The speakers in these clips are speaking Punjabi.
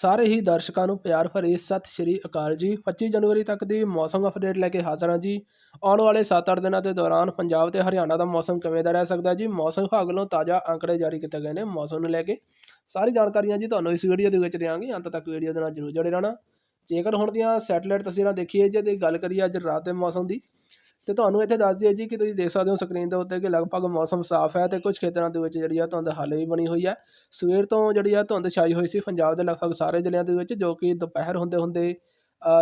ਸਾਰੇ ਹੀ ਦਰਸ਼ਕਾਂ ਨੂੰ ਪਿਆਰ ਭਰੀ ਸਤਿ ਸ਼੍ਰੀ ਅਕਾਲ ਜੀ। 25 ਜਨਵਰੀ ਤੱਕ ਦੀ ਮੌਸਮ ਅਪਡੇਟ ਲੈ ਕੇ ਹਾਜ਼ਰ ਹਾਂ ਜੀ। ਆਉਣ ਵਾਲੇ 7-8 ਦਿਨਾਂ ਦੇ ਦੌਰਾਨ ਪੰਜਾਬ ਤੇ ਹਰਿਆਣਾ ਦਾ ਮੌਸਮ ਕਿਵੇਂ ਦਾ ਰਹਿ ਸਕਦਾ ਜੀ? ਮੌਸਮ ਵਿਭਾਗ ਵੱਲੋਂ ਤਾਜ਼ਾ ਅੰਕੜੇ ਜਾਰੀ ਕੀਤੇ ਗਏ ਨੇ ਮੌਸਮ ਨੂੰ ਲੈ ਕੇ। ਸਾਰੀ ਜਾਣਕਾਰੀਆਂ ਜੀ ਤੁਹਾਨੂੰ ਇਸ ਵੀਡੀਓ ਦੇ ਵਿੱਚ ਦਿਆਂਗੇ। ਅੰਤ ਤੱਕ ਵੀਡੀਓ ਦੇ ਨਾਲ ਜਰੂਰ ਜੁੜੇ ਰਹਿਣਾ। ਜੇਕਰ ਹੁਣ ਦੀਆਂ ਸੈਟੇਲਾਈਟ ਤਸਵੀਰਾਂ ਦੇਖੀਏ, ਜੇ ਦੀ ਗੱਲ ਕਰੀਏ ਅੱਜ ਰਾਤ ਦੇ ਮੌਸਮ ਦੀ ਤੇ ਤੁਹਾਨੂੰ ਇੱਥੇ ਦੱਸ ਦਈਏ ਜੀ ਕਿ ਤੁਸੀਂ ਦੇਖ ਸਕਦੇ ਹੋ ਸਕਰੀਨ ਦੇ ਉੱਤੇ ਕਿ ਲਗਭਗ ਮੌਸਮ ਸਾਫ਼ ਹੈ ਤੇ ਕੁਝ ਖੇਤਰਾਂ ਦੇ ਵਿੱਚ ਜਿਹੜੀ ਆ ਧੁੰਦ ਹਾਲੇ ਵੀ ਬਣੀ ਹੋਈ ਹੈ। ਸਵੇਰ ਤੋਂ ਜਿਹੜੀ ਆ ਧੁੰਦ ਛਾਈ ਹੋਈ ਸੀ ਪੰਜਾਬ ਦੇ ਲਗਭਗ ਸਾਰੇ ਜ਼ਿਲ੍ਹਿਆਂ ਦੇ ਵਿੱਚ, ਜੋ ਕਿ ਦੁਪਹਿਰ ਹੁੰਦੇ ਹੁੰਦੇ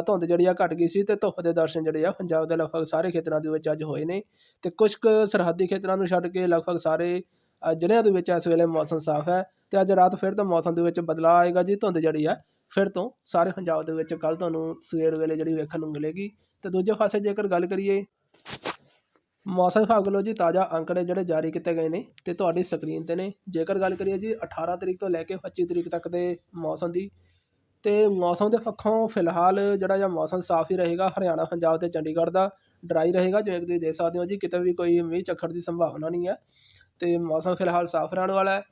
ਧੁੰਦ ਜਿਹੜੀ ਆ ਘਟ ਗਈ ਸੀ ਤੇ ਧੁੱਪ ਦੇ ਦਰਸ਼ਨ ਜਿਹੜੇ ਆ ਪੰਜਾਬ ਦੇ ਲਗਭਗ ਸਾਰੇ ਖੇਤਰਾਂ ਦੇ ਵਿੱਚ ਅੱਜ ਹੋਏ ਨੇ। ਤੇ ਕੁਝ ਕੁ ਸਰਹੱਦੀ ਖੇਤਰਾਂ ਨੂੰ ਛੱਡ ਕੇ ਲਗਭਗ ਸਾਰੇ ਜ਼ਿਲ੍ਹਿਆਂ ਦੇ ਵਿੱਚ ਇਸ ਵੇਲੇ ਮੌਸਮ ਸਾਫ਼ ਹੈ ਤੇ ਅੱਜ ਰਾਤ ਫਿਰ ਤੋਂ ਮੌਸਮ ਦੇ ਵਿੱਚ ਬਦਲਾਅ ਆਏਗਾ ਜੀ, ਧੁੰਦ ਜਿਹੜੀ ਆ ਫਿਰ ਤੋਂ ਸਾਰੇ ਪੰਜਾਬ ਦੇ ਵਿੱਚ ਕੱਲ ਤੁਹਾਨੂੰ ਸਵੇਰ ਵੇਲੇ ਜਿਹੜੀ ਵੇਖਣ ਨੂੰ ਮਿਲੇਗੀ। ਤੇ ਦੂਜੇ ਪਾਸੇ ਜੇਕਰ ਗੱਲ ਕਰੀਏ ਮੌਸਮ ਵਿਭਾਗ ਵੱਲੋਂ ਜੀ ਤਾਜ਼ਾ ਅੰਕੜੇ ਜਿਹੜੇ ਜਾਰੀ ਕੀਤੇ ਗਏ ਨੇ ਤੇ ਤੁਹਾਡੀ ਸਕਰੀਨ ਤੇ ਨੇ। ਜੇਕਰ ਗੱਲ ਕਰੀਏ ਜੀ 18 ਤਰੀਕ ਤੋਂ ਲੈ ਕੇ 25 ਤਰੀਕ ਤੱਕ ਦੇ ਮੌਸਮ ਦੀ, ਤੇ ਮੌਸਮ ਦੇ ਪੱਖੋਂ ਫਿਲਹਾਲ ਜਿਹੜਾ ਜਾਂ ਮੌਸਮ ਸਾਫ਼ ਹੀ ਰਹੇਗਾ, ਹਰਿਆਣਾ, ਪੰਜਾਬ ਤੇ ਚੰਡੀਗੜ੍ਹ ਦਾ ਡਰਾਈ ਰਹੇਗਾ ਜਿਵੇਂ ਕਿ ਤੁਸੀਂ ਦੇਖ ਸਕਦੇ ਹੋ ਜੀ ਕਿਤੇ ਵੀ ਕੋਈ ਮੀਂਹ ਚੱਖੜ ਦੀ ਸੰਭਾਵਨਾ ਨਹੀਂ ਹੈ। ਤੇ ਮੌਸਮ ਫਿਲਹਾਲ ਸਾਫ਼ ਰਹਿਣ ਵਾਲਾ ਹੈ।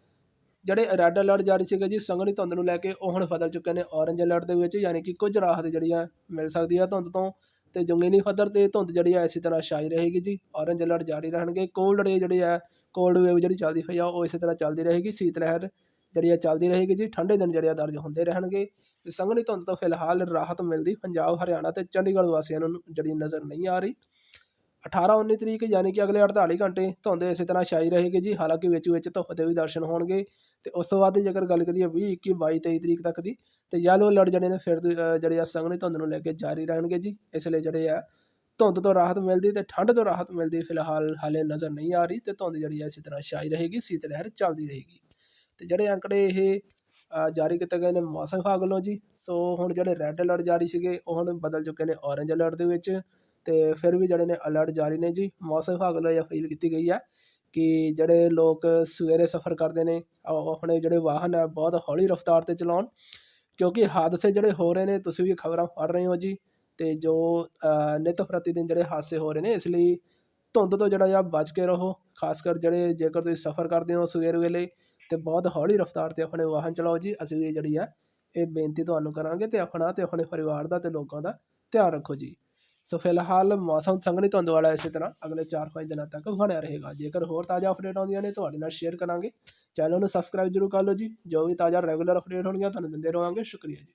ਜਿਹੜੇ ਰੈੱਡ ਅਲਰਟ ਜਾਰੀ ਸੀਗੇ ਜੀ, ਸੰਘਣੀ ਧੁੰਦ ਨੂੰ ਲੈ ਕੇ ਉਹ ਹੁਣ ਬਦਲ ਚੁੱਕੇ ਨੇ। ਔਰੰਜ ਅਲਰਟ ਦੇ ਵਿੱਚ ਯਾਨੀ ਕਿ ਕੁਝ ਰਾਹਤ ਜਿਹੜੀ ਆ ਮਿਲ ਸਕਦੀ ਆ ਧੁੰਦ ਤੋਂ। ਤੇ ਜ਼ਮੀਨੀ ਪੱਧਰ ਤੇ ਧੁੰਦ ਜਿਹੜੀ ਆ ਇਸੇ ਤਰ੍ਹਾਂ ਛਾਈ ਰਹੇਗੀ ਜੀ। ਔਰੰਜ ਅਲਰਟ ਜਾਰੀ ਰਹਿਣਗੇ। ਕੋਲਡ ਰੇ ਜਿਹੜੀ ਆ ਕੋਲਡ ਵੇਵ ਜਿਹੜੀ ਚੱਲਦੀ ਪਈ ਆ, ਉਹ ਇਸੇ ਤਰ੍ਹਾਂ ਚੱਲਦੀ ਰਹੇਗੀ। ਸੀਤ ਲਹਿਰ ਜਿਹੜੀ ਆ ਚੱਲਦੀ ਰਹੇਗੀ ਜੀ। ਠੰਡੇ ਦਿਨ ਜਿਹੜੇ ਆ ਦਰਜ ਹੁੰਦੇ ਰਹਿਣਗੇ। ਤੇ ਸੰਘਣੀ ਧੁੰਦ ਤੋਂ ਫਿਲਹਾਲ ਰਾਹਤ ਮਿਲਦੀ ਪੰਜਾਬ, ਹਰਿਆਣਾ ਅਤੇ ਚੰਡੀਗੜ੍ਹ ਵਾਸੀਆਂ ਨੂੰ ਜਿਹੜੀ ਨਜ਼ਰ ਨਹੀਂ ਆ ਰਹੀ। 18 19 ਤਰੀਕ ਯਾਨੀ ਕਿ ਅਗਲੇ 48 ਘੰਟੇ ਧੁੰਦ ਇਸੇ ਤਰ੍ਹਾਂ ਛਾਈ ਰਹੇਗੀ ਜੀ। ਹਾਲਾਂਕਿ ਵਿੱਚ ਵਿੱਚ ਧੁੱਪ ਦੇ ਵੀ ਦਰਸ਼ਨ ਹੋਣਗੇ ਤੇ ਉਸ ਤੋਂ ਬਾਅਦ ਜੇਕਰ ਗੱਲ ਕਰੀਏ 20 21 22 23 ਤਰੀਕ ਤੱਕ ਦੀ, ਤੇ ਯੈਲੋ ਅਲਰਟ ਜਿਹੜੇ ਨੇ ਫਿਰ ਜਿਹੜੇ ਆ ਸੰਘਣੀ ਧੁੰਦ ਨੂੰ ਲੈ ਕੇ ਜਾਰੀ ਰਹਿਣਗੇ ਜੀ। ਇਸ ਲਈ ਜਿਹੜੇ ਆ ਧੁੰਦ ਤੋਂ ਰਾਹਤ ਮਿਲਦੀ ਤੇ ਠੰਡ ਤੋਂ ਰਾਹਤ ਮਿਲਦੀ ਫਿਲਹਾਲ ਹਾਲੇ ਨਜ਼ਰ ਨਹੀਂ ਆ ਰਹੀ ਤੇ ਧੁੰਦ ਜਿਹੜੀ ਆ ਇਸੇ ਤਰ੍ਹਾਂ ਛਾਈ ਰਹੇਗੀ, ਸੀਤ ਲਹਿਰ ਚੱਲਦੀ ਰਹੇਗੀ। ਤੇ ਜਿਹੜੇ ਅੰਕੜੇ ਇਹ ਜਾਰੀ ਕੀਤੇ ਗਏ ਨੇ ਮੌਸਮ ਵਿਭਾਗ ਵੱਲੋਂ ਜੀ, ਸੋ ਹੁਣ ਜਿਹੜੇ ਰੈੱਡ ਅਲਰਟ ਜਾਰੀ ਸੀਗੇ, ਉਹ ਹੁਣ ਬਦਲ ਚੁੱਕੇ ਨੇ ਔਰੰਜ ਅਲਰਟ ਦੇ ਵਿੱਚ। ਅਤੇ ਫਿਰ ਵੀ ਜਿਹੜੇ ਨੇ ਅਲਰਟ ਜਾਰੀ ਨੇ ਜੀ, ਮੌਸਮ ਵਿਭਾਗ ਵੱਲੋਂ ਇਹ ਅਪੀਲ ਕੀਤੀ ਗਈ ਹੈ ਕਿ ਜਿਹੜੇ ਲੋਕ ਸਵੇਰੇ ਸਫ਼ਰ ਕਰਦੇ ਨੇ ਆਪਣੇ ਜਿਹੜੇ ਵਾਹਨ ਹੈ ਬਹੁਤ ਹੌਲੀ ਰਫ਼ਤਾਰ ਤੇ ਚਲਾਉਣ, ਕਿਉਂਕਿ ਹਾਦਸੇ ਜਿਹੜੇ ਹੋ ਰਹੇ ਨੇ, ਤੁਸੀਂ ਵੀ ਖਬਰਾਂ ਪੜ੍ਹ ਰਹੇ ਹੋ ਜੀ ਅਤੇ ਜੋ ਨਿੱਤ ਪ੍ਰਤੀ ਦਿਨ ਜਿਹੜੇ ਹਾਦਸੇ ਹੋ ਰਹੇ ਨੇ, ਇਸ ਲਈ ਧੁੰਦ ਤੋਂ ਜਿਹੜਾ ਆ, ਬਚ ਕੇ ਰਹੋ, ਖਾਸ ਕਰ ਜਿਹੜੇ ਜੇਕਰ ਤੁਸੀਂ ਸਫ਼ਰ ਕਰਦੇ ਹੋ ਸਵੇਰ ਵੇਲੇ, ਤੇ ਬਹੁਤ ਹੌਲੀ ਰਫ਼ਤਾਰ ਤੇ ਆਪਣੇ ਵਾਹਨ ਚਲਾਓ ਜੀ, ਅਸੀਂ ਵੀ ਜਿਹੜੀ ਹੈ ਇਹ ਬੇਨਤੀ ਤੁਹਾਨੂੰ ਕਰਾਂਗੇ ਅਤੇ ਆਪਣਾ ਅਤੇ ਆਪਣੇ ਪਰਿਵਾਰ ਦਾ ਅਤੇ ਲੋਕਾਂ ਦਾ ਧਿਆਨ ਰੱਖੋ ਜੀ। ਸੋ ਫਿਲਹਾਲ ਮੌਸਮ ਸੰਘਣੀ ਧੁੰਦ ਵਾਲਾ ਇਸੇ ਤਰ੍ਹਾਂ। ਅਗਲੇ 4-5 ਦਿਨਾਂ ਤੱਕ ਬਣਿਆ ਰਹੇਗਾ। ਜੇਕਰ ਹੋਰ ਤਾਜ਼ਾ ਅਪਡੇਟ ਆਉਂਦੀਆਂ ਨੇ ਤੁਹਾਡੇ ਨਾਲ ਸ਼ੇਅਰ ਕਰਾਂਗੇ। ਚੈਨਲ ਨੂੰ ਸਬਸਕ੍ਰਾਈਬ ਜ਼ਰੂਰ ਕਰ ਲਓ ਜੀ। ਜੋ ਵੀ ਤਾਜ਼ਾ ਰੈਗੂਲਰ ਅਪਡੇਟ ਹੋਣਗੀਆਂ, ਤੁਹਾਨੂੰ ਦਿੰਦੇ ਰਹਾਂਗੇ। ਸ਼ੁਕਰੀਆ ਜੀ।